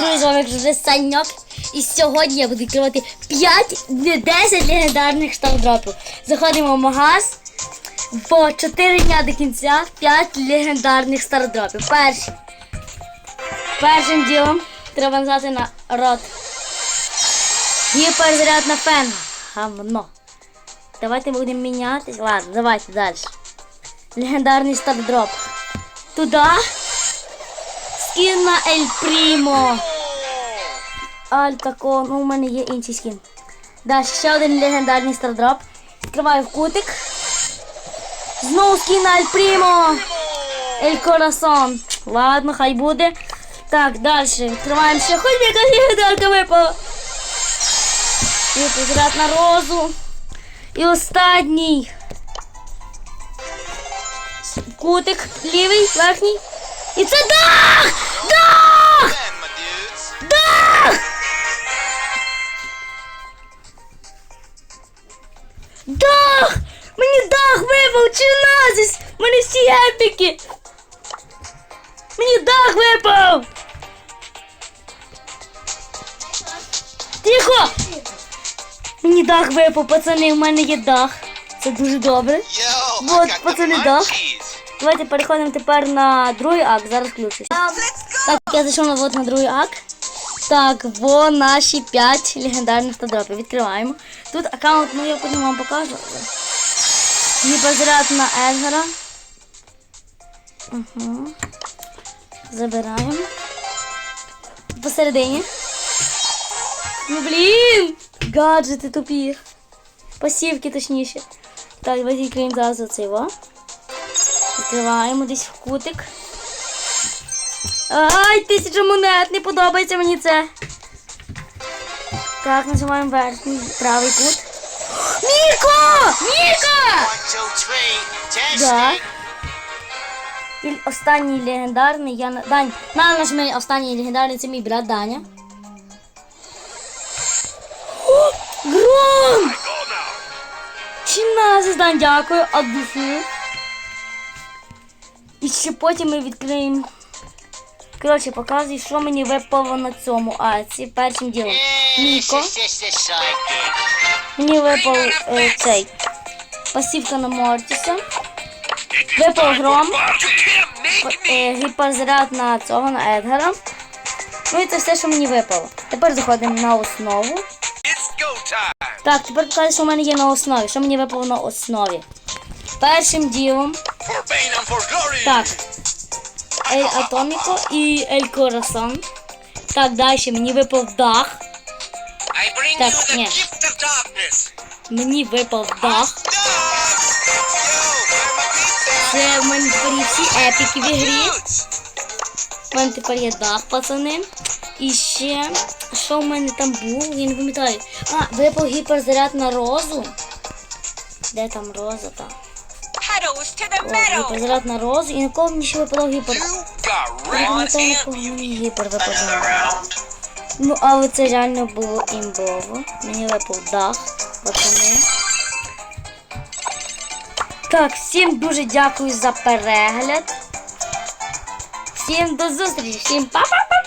друзі, з вами як Саньок. І сьогодні я буду відкривати 5, не 10 легендарних стардропів. Заходимо в магаз. По 4 дня до кінця 5 легендарних стардропів. Перший. Першим ділом треба назвати на рот. Гіперзарядна фен. Гамно. Давайте будемо мінятись. Ладно, давайте далі. Легендарний стардроп. Туда. Скін на Ель Прімо. Альтако, ну у мене є інший скін. Да, ще один легендарний стардроп. Відкриваю в кутик. Знову скін на Ель Прімо. Ель Корасон. Ладно, хай буде. Так, далі. Відкриваємо ще. Хоч яка легендарка випала. І позират на розу. І останній. Кутик лівий, верхній. І це дах! Дах! Дах! Дах! Мені дах випав! Чи! У всі епіки! Мені дах випав! Тихо! Мені дах випав, пацани, в мене є дах. Це дуже добре. The пацани, да. Давайте переходимо тепер на другий акт. Зараз включусь. Так, я зайшов на вот на другий акт. Так, во наші 5 легендарних стадропів. Відкриваємо. Тут аккаунт, ну я потім вам покажу. Гіперзаряд на Едгара. Угу. Забираємо. Посередині. Ну блін! Гаджети тупі. Пасівки точніше. Так, давайте відкриємо зараз оцей во. Відкриваємо десь в кутик. Ай, тисяча монет, не подобається мені це. Так, нажимаємо верхній правий кут. Міко! Міко! Да. І останній легендарний, я на... Дань, на нажми останній легендарний, це мій брат Даня. Гром! Чи назис, Дань, дякую. І ще потім ми відкриємо. Коротше, показую, що мені випало на цьому аці. Першим ділом. Міко. sidekick. Мені випав е, цей. Пасівка на Мортіса. Випав гром. Е, гіперзаряд на цього, на Едгара. Ну і це все, що мені випало. Тепер заходимо на основу. Так, тепер покажу, що в мене є на основі. Що мені випало на основі. Першим ділом. Так. Ель Атоміко і Ель Корасон. Так, далі мені випав дах. Так, ні. Мені випав дах. Це в мене тепер всі епіки в ігрі. У мене тепер є дах, пацани. І ще, що в мене там було, я не пам'ятаю. А, випав гіперзаряд на розу. Де там роза там? Pedals to the О, metal. гіперзаряд на розу. І на кого мені ще випало гіпер. Пам'ятаю, мені гіпер випадав. Ну, але це реально було імбово. Мені випав дах, пацани. Так, всім дуже дякую за перегляд. Всім до зустрічі, всім па-па!